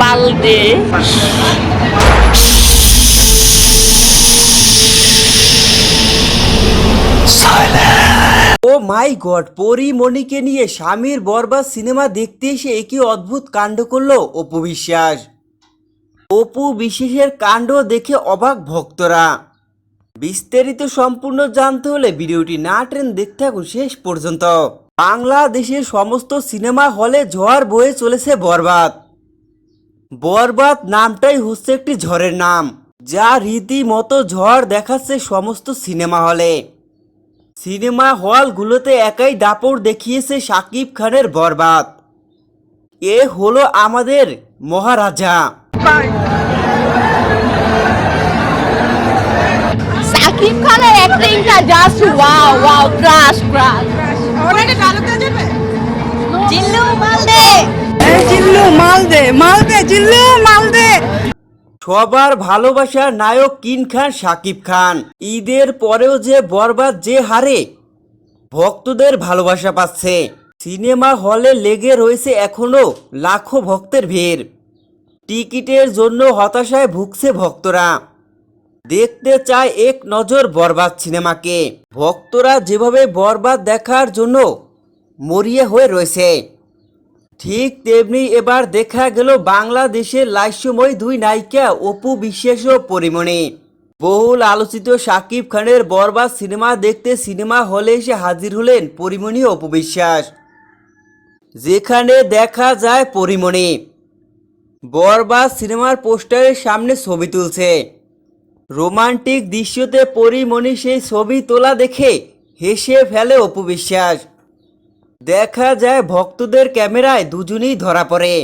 মালদে। ও মাই god পরী পরিমণিকে নিয়ে স্বামীর বরবাদ cinema দেখতে এসে একই অদ্ভুত কাণ্ড করল অপু বিশ্বাস। অপু বিশ্বাসের কাণ্ড দেখে অবাক ভক্তরা। বিস্তারিত সম্পূর্ণ জানতে হলে ভিডিওটি না ট্রেন দেখতে থাকুন শেষ পর্যন্ত। বাংলাদেশের সমস্ত সিনেমা হলে ঝড় বয়ে চলেছে বরবাদ। বরবাদ নামটাই হচ্ছে একটি ঝড়ের নাম যা রীতিমতো ঝড় দেখাচ্ছে সমস্ত সিনেমা হলে। সিনেমা হলগুলোতে একাই দাপড় দেখিয়েছে শাকিব খানের বরবাদ। এ হলো আমাদের মহারাজা। সাকিব খানের অ্যাক্টিংটা just wow wow crush crush ওনাকে ডায়লগ দেওয়া জিল্লু মালদে। এই জিল্লু মাল দে মাল সবার ভালোবাসার নায়ক কিন খান শাকিব খান। ঈদের পরেও যে বরবাদ, যে হারে ভক্তদের ভালোবাসা পাচ্ছে। সিনেমা হলে লেগে রয়েছে এখনও লাখো ভক্তের ভিড়। টিকিটের জন্য হতাশায় ভুগছে ভক্তরা। দেখতে চায় এক নজর বরবাদ সিনেমাকে। ভক্তরা যেভাবে বরবাদ দেখার জন্য মরিয়া হয়ে রয়েছে। ঠিক তেমনি এবার দেখা গেল বাংলাদেশের লাস্যময় দুই নায়িকা অপু বিশ্বাস ও পরিমণি। বহুল আলোচিত শাকিব খানের বরবাদ সিনেমা দেখতে সিনেমা হলে এসে হাজির হলেন পরিমণি অপু বিশ্বাস। যেখানে দেখা যায় পরিমণি। বরবাদ সিনেমার পোস্টারের সামনে ছবি তুলছে। রোমান্টিক দৃশ্যতে পরিমণি সেই ছবি তোলা দেখে হেসে ফেলে অপু বিশ্বাস। দেখা যায় ভক্তদের ক্যামেরায় দুজনেই ধরা পড়ে।